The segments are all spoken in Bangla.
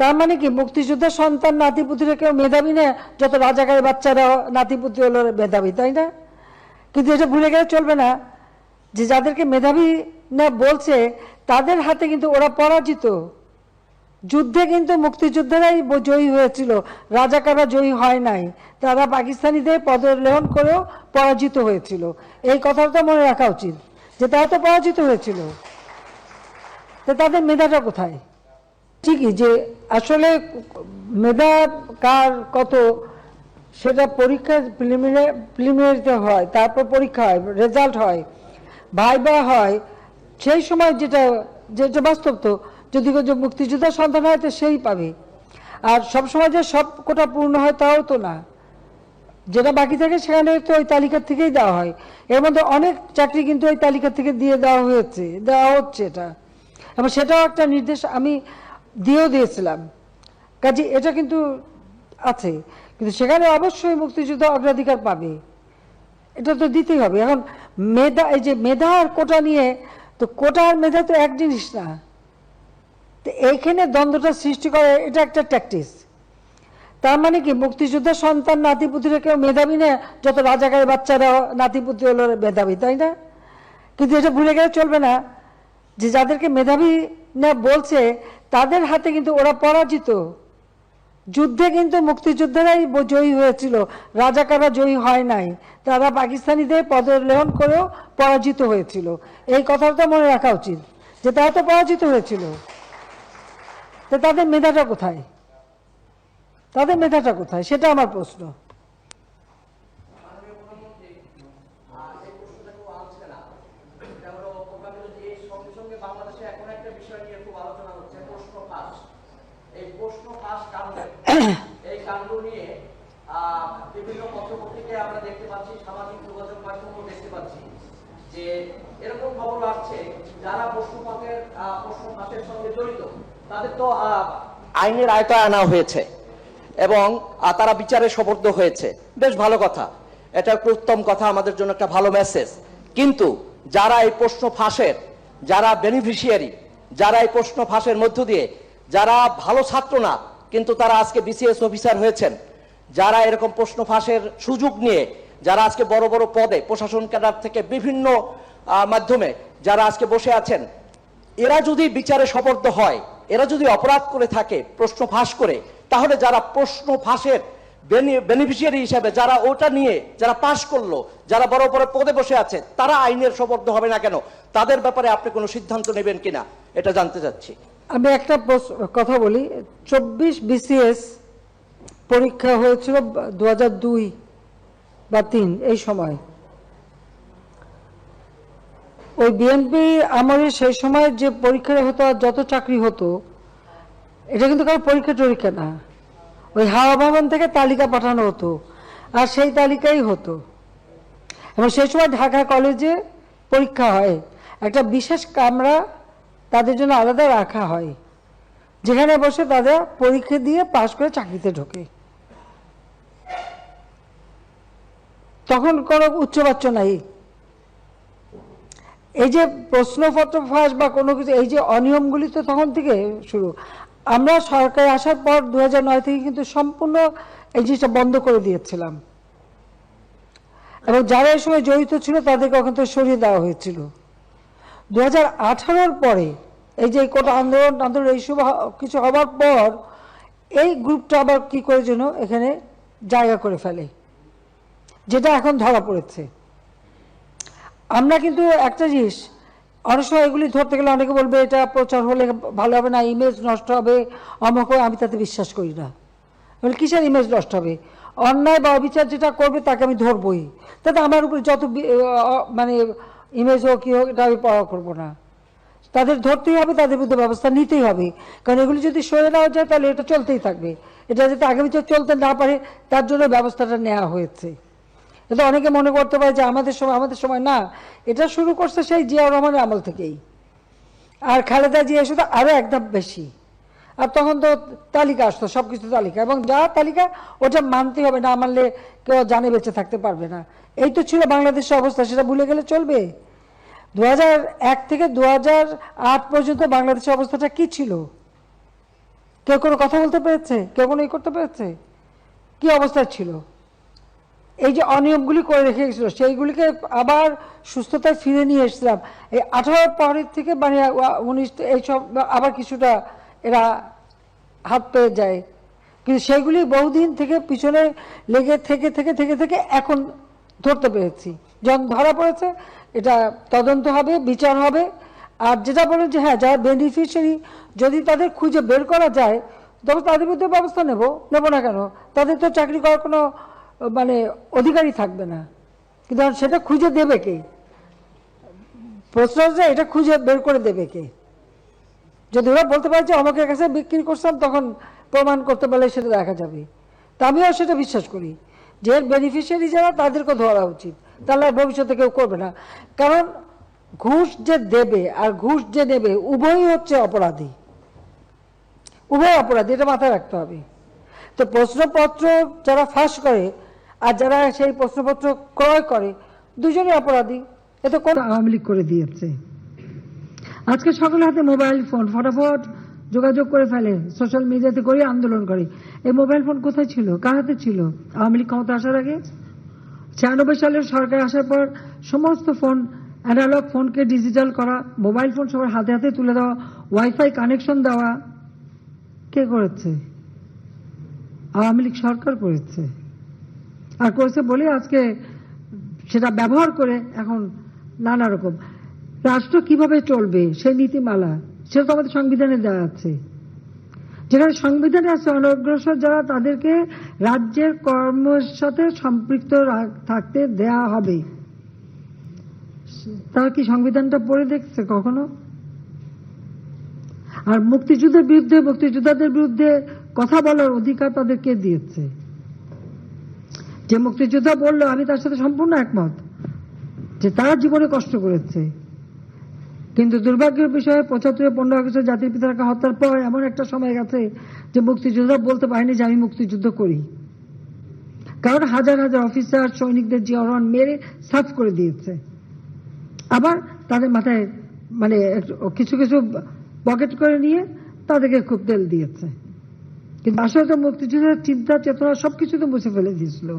তার মানে কি মুক্তিযোদ্ধার সন্তান নাতিপুতিরা কেউ মেধাবী না? যত রাজাকারের বাচ্চারা নাতিপুতি হলো মেধাবী, তাই না? কিন্তু এটা ভুলে গেলে চলবে না যে যাদেরকে মেধাবী না বলছে, তাদের হাতে কিন্তু ওরা পরাজিত। যুদ্ধে কিন্তু মুক্তিযোদ্ধারাই জয়ী হয়েছিল। রাজাকাররা জয়ী হয় নাই। তারা পাকিস্তানিদের পদলেহন করেও পরাজিত হয়েছিল। এই কথাটা মনে রাখা উচিত যে তারা তো পরাজিত হয়েছিল। তো তাদের মেধাটা কোথায়? ঠিকই যে আসলে মেধা কার কত, সেটা পরীক্ষা প্রিলিমিনারি, প্রিলিমিনারিতে হয়, তারপর পরীক্ষা হয়, রেজাল্ট হয়, ভাইবা হয়, সেই সময় যেটা যেটা বাস্তব তো, যদি কেউ মুক্তিযোদ্ধার সন্তান হয় তো সেই পাবে। আর সব সময় যে সব কোটা পূর্ণ হয় তাও তো না। যেটা বাকি থাকে সেখানে তো ওই তালিকা থেকেই দেওয়া হয়। এর মধ্যে অনেক চাকরি কিন্তু ওই তালিকা থেকে দিয়ে দেওয়া হয়েছে, দেওয়া হচ্ছে এটা। এবং সেটাও একটা নির্দেশ, আমি দিয়েও দিয়েছিলাম। কাজে এটা কিন্তু আছে, কিন্তু সেখানে অবশ্যই মুক্তিযুদ্ধ অগ্রাধিকার পাবে। এটা তো দিতেই হবে। এখন মেধা, এই যে মেধা আর কোটা নিয়ে, তো কোটা আর মেধা তো এক জিনিস না। তো এইখানে দ্বন্দ্বটা সৃষ্টি করে, এটা একটা ট্যাকটিস তার মানে কি, মুক্তিযোদ্ধার সন্তান নাতিপুতিরা কেউ মেধাবী না, যত রাজাকারের বাচ্চারা নাতিপুতি হলো মেধাবী, তাই না? কিন্তু এটা ভুলে গেলে চলবে না। যে যাদেরকে মেধাবী না বলছে তাদের হাতে কিন্তু ওরা পরাজিত। যুদ্ধে কিন্তু মুক্তিযোদ্ধারাই জয়ী হয়েছিল। রাজাকাররা জয়ী হয় নাই। তারা পাকিস্তানিদের পদলেহন করেও পরাজিত হয়েছিল। এই কথাটা মনে রাখা উচিত যে তারা তো পরাজিত হয়েছিল। তাদের মেধাটা কোথায়? তাদের মেধাটা কোথায়? সেটা আমার প্রশ্ন এটা হলো প্রোগ্রামের যে সঙ্গে সঙ্গে বাংলাদেশে এখন একটা বিষয় নিয়ে খুব আলোচনা হচ্ছে প্রশ্ন ফাঁস এই প্রশ্ন ফাঁস কাণ্ড এই কাণ্ড নিয়ে আহ, বিভিন্ন পত্রপত্রিকায় আমরা দেখতে পাচ্ছি সামাজিক যোগাযোগ মাধ্যমেও দেখতে পাচ্ছি যে এরকম খবর আসছে যারা ফাঁসের আহ, প্রশ্ন সঙ্গে জড়িত তাদের তো আইনের আয়তায় আনা হয়েছে এবং তারা বিচারে সবর্দ হয়েছে। বেশ ভালো কথা। এটা একটা উত্তম কথা আমাদের জন্য একটা ভালো মেসেজ কিন্তু যারা এই প্রশ্ন ফাঁসের যারা বেনিফিশিয়ারি যারা এই প্রশ্ন ফাঁসের মধ্য দিয়ে যারা ভালো ছাত্র না কিন্তু তারা আজকে বিসিএস অফিসার হয়েছেন যারা এরকম প্রশ্ন ফাঁসের সুযোগ নিয়ে, যারা আজকে বড় বড় পদে, প্রশাসন ক্যাডার থেকে বিভিন্ন মাধ্যমে যারা আজকে বসে আছেন, এরা যদি বিচারে সপর্দ হয়, এরা যদি অপরাধ করে থাকে, প্রশ্ন ফাঁস করে, তাহলে যারা প্রশ্ন ফাঁসের বেনিফিশিয়ারি হিসাবে যারা ওটা নিয়ে, যারা পাশ করল, যারা বড় বড় পদে বসে আছে, তারা আইনের সপর্দ হবে না কেন? তাদের ব্যাপারে আপনি কোনো সিদ্ধান্ত নেবেন কিনা? এটা জানতে চাচ্ছি। আমি একটা কথা বলি, চব্বিশ বিসিএস পরীক্ষা হয়েছিল দু দুই বা তিন, এই সময়। ওই বিএনপি আমলে সেই সময় যে পরীক্ষা হতো যত চাকরি হতো, এটা কিন্তু কারও পরীক্ষা টরীক্ষা না। ওই হাওয়া ভবন থেকে তালিকা পাঠানো হতো, আর সেই তালিকাই হতো। এবং সেই সময় ঢাকা কলেজে পরীক্ষা হয়। একটা বিশেষ কামরা তাদের জন্য আলাদা রাখা হয়, যেখানে বসে তারা পরীক্ষা দিয়ে পাশ করে চাকরিতে ঢোকে। তখন কোনো উচ্চবাচ্য নাই। এই যে প্রশ্নপত্র ফাঁস বা কোনো কিছু, এই যে অনিয়মগুলি তো তখন থেকে শুরু। আমরা সরকারে আসার পর দু নয় থেকে কিন্তু সম্পূর্ণ এই জিনিসটা বন্ধ করে দিয়েছিলাম। এবং যারা এই সময় জড়িত ছিল তাদেরকে ওখান থেকে সরিয়ে দেওয়া হয়েছিল। দু হাজার পরে এই যে কোটা আন্দোলন আন্দোলন এইসব কিছু হবার পর এই গ্রুপটা আবার কি করে যেন এখানে জায়গা করে ফেলে। যেটা এখন ধরা পড়েছে। আমরা কিন্তু একটা জিনিস, অনেক সময় এগুলি ধরতে গেলে অনেকে বলবে, এটা প্রচার হলে ভালো হবে না ইমেজ নষ্ট হবে। অমক আমি তাতে বিশ্বাস করি না। বলে, কিসের ইমেজ নষ্ট হবে? অন্যায় বা অবিচার যেটা করবে, তাকে আমি ধরবই। তাতে আমার উপরে যত মানে ইমেজ হোক, কী হোক, এটা আমি পড়া করব না। তাদের ধরতেই হবে, তাদের বিরুদ্ধে ব্যবস্থা নিতেই হবে। কারণ এগুলি যদি সরে নেওয়া যায়, তাহলে এটা চলতেই থাকবে। এটা যাতে আগামী চলতে না পারে, তার জন্য ব্যবস্থাটা নেওয়া হয়েছে। এটা অনেকে মনে করতে পারে যে আমাদের সময় আমাদের সময় না। এটা শুরু করছে সেই জিয়াউর রহমানের আমল থেকেই। আর খালেদা জিয়া শুধু আরও একদম বেশি। আর তখন তো তালিকা আসতো সব কিছু তালিকা। এবং যা তালিকা, ওটা মানতে হবে, না মানলে কেউ জানে বেঁচে থাকতে পারবে না। এই তো ছিল বাংলাদেশের অবস্থা, সেটা ভুলে গেলে চলবে। দু এক থেকে দু পর্যন্ত বাংলাদেশের অবস্থাটা কি ছিল? কেউ কোনো কথা বলতে পেরেছে? কেউ কোনো ই করতে পেরেছে? কি অবস্থা ছিল? এই যে অনিয়মগুলি করে রেখে গেছিল, সেইগুলিকে আবার সুস্থতায় ফিরে নিয়ে এসেছিলাম। এই আঠারো পরের থেকে মানে উনিশ এইসব আবার কিছুটা এরা হাত পেয়ে যায়। কিন্তু সেইগুলি বহুদিন থেকে পিছনে লেগে থেকে থেকে থেকে থেকে এখন ধরতে পেরেছি। যখন ধরা পড়েছে, এটা তদন্ত হবে, বিচার হবে। আর যেটা বলেন যে হ্যাঁ যারা বেনিফিশিয়ারি যদি তাদের খুঁজে বের করা যায়, তবে তাদের বিরুদ্ধে ব্যবস্থা নেব। নেব না কেন? তাদের তো চাকরি করার কোনো মানে অধিকারই থাকবে না। কিন্তু সেটা খুঁজে দেবে কে? প্রশ্ন হচ্ছে এটা খুঁজে বের করে দেবে কে? যদি ওরা বলতে পারে যে আমাকে কাছে বিক্রি করছিলাম তখন প্রমাণ করতে পারলে সেটা দেখা যাবে। তা আমিও সেটা বিশ্বাস করি। যে বেনিফিশিয়ারি যারা, তাদেরকে ধরা উচিত। তাহলে ভবিষ্যতে কেউ করবে না। কারণ ঘুষ যে দেবে আর ঘুষ যে নেবে, উভয়ই হচ্ছে অপরাধী। উভয় অপরাধী, এটা মাথায় রাখতে হবে। তো প্রশ্নপত্র যারা ফাঁস করে আর যারা সেই প্রশ্নপত্র ক্রয় করে, দুজনই অপরাধী। এতে কোন আওয়ামী লীগ করে দিয়েছে। আজকে সকলের হাতে মোবাইল ফোন, ফটাফট যোগাযোগ করে ফেলে, সোশ্যাল মিডিয়াতে করে আন্দোলন করে। এই মোবাইল ফোন কোথায় ছিল? কার হাতে ছিল? আওয়ামী লীগ ক্ষমতা আসার আগে? ছিয়ানব্বই সালের সরকার আসার পর সমস্ত ফোন অ্যানালগ ফোনকে ডিজিটাল করা, মোবাইল ফোন সবার হাতে হাতে তুলে দেওয়া ওয়াইফাই কানেকশন দেওয়া, কে করেছে? আওয়ামী লীগ সরকার করেছে। আর করেছে বলে, আজকে সেটা ব্যবহার করে এখন নানা রকম। রাষ্ট্র কীভাবে চলবে? সেই নীতিমালা, সেটা তো আমাদের সংবিধানে দেওয়া আছে। যেখানে সংবিধানে আছে, অনগ্রসর যারা, তাদেরকে রাজ্যের কর্মের সাথে সম্পৃক্ত থাকতে দেয়া হবে। তারা কি সংবিধানটা পড়ে দেখছে কখনো? আর মুক্তিযুদ্ধের বিরুদ্ধে, মুক্তিযোদ্ধাদের বিরুদ্ধে কথা বলার অধিকার তাদেরকে দিয়েছে? যে মুক্তিযোদ্ধা বলল, আমি তার সাথে সম্পূর্ণ একমত যে তারা জীবনে কষ্ট করেছে। কিন্তু দুর্ভাগ্যের বিষয়ে পঁচাত্তরে পনেরো আগস্ট জাতির পিতাকে হত্যার পর এমন একটা সময় গেছে যে মুক্তিযোদ্ধা বলতে পারেনি যে আমি মুক্তিযুদ্ধ করি। কারণ হাজার হাজার অফিসার, সৈনিকদের জিয়ারন মেরে সাফ করে দিয়েছে। আবার তাদের মাথায় মানে কিছু কিছু পকেট করে নিয়ে তাদেরকে খুব তেল দিয়েছে। কিন্তু আসলে তো মুক্তিযুদ্ধের চিন্তা, চেতনা সবকিছু তো মুছে ফেলে দিয়েছিল।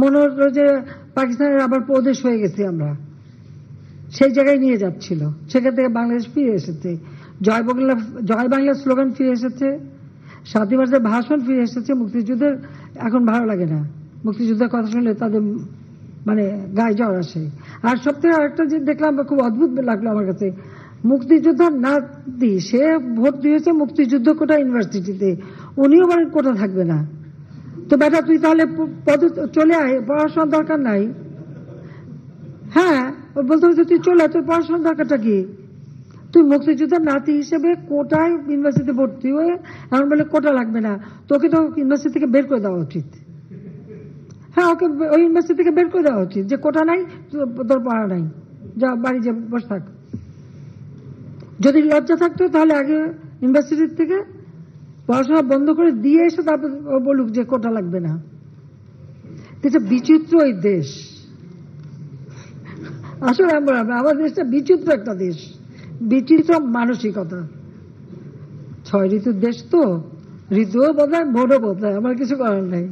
মনে হলো যে পাকিস্তানের আবার প্রদেশ হয়ে গেছি আমরা। সেই জায়গায় নিয়ে যাচ্ছিল। সেখান থেকে বাংলাদেশ ফিরে এসেছে। জয় বাংলা জয় বাংলা স্লোগান ফিরে এসেছে। সাতই মাসের ভাষণ ফিরে এসেছে। মুক্তিযুদ্ধের এখন ভালো লাগে না। মুক্তিযুদ্ধের কথা শুনলে তাদের মানে গায়ে জ্বর আসে। আর সবথেকে আরেকটা যে দেখলাম, খুব অদ্ভুত লাগল আমার কাছে। মুক্তিযোদ্ধার নাতি, সে ভোট দিয়েছে মুক্তিযুদ্ধ কোটা ইউনিভার্সিটিতে। উনিও বলেন কোটা থাকবে না। তো বেটা তুই তাহলে পদে চলে আয়, পড়াশোনার দরকার নাই। হ্যাঁ বলতে হচ্ছে তুই চলে তোর পড়াশোনার দরকারটা কি? তুই মুক্তিযোদ্ধার নাতি হিসেবে কোটায় ইউনিভার্সিটিতে ভর্তি হয়ে এমন বলে কোটা লাগবে না, তোকে তো ইউনিভার্সিটি থেকে বের করে দেওয়া উচিত। হ্যাঁ ওকে ওই ইউনিভার্সিটি থেকে বের করে দেওয়া উচিত যে কোটা নাই তোর পড়া নাই। যা, বাড়ি যে, বসে থাক। যদি লজ্জা থাকতো তাহলে আগে ইউনিভার্সিটির থেকে পড়াশোনা বন্ধ করে দিয়ে এসে তারপর বলুক যে কোটা লাগবে না। এটা বিচিত্র ওই দেশ। আসলে আমরা, আমার দেশটা বিচিত্র একটা দেশ। বিচিত্র মানসিকতা। ছয় ঋতুর দেশ তো। ঋতুও বদলায় ভোটও বদলায়। আমার কিছু করার নাই।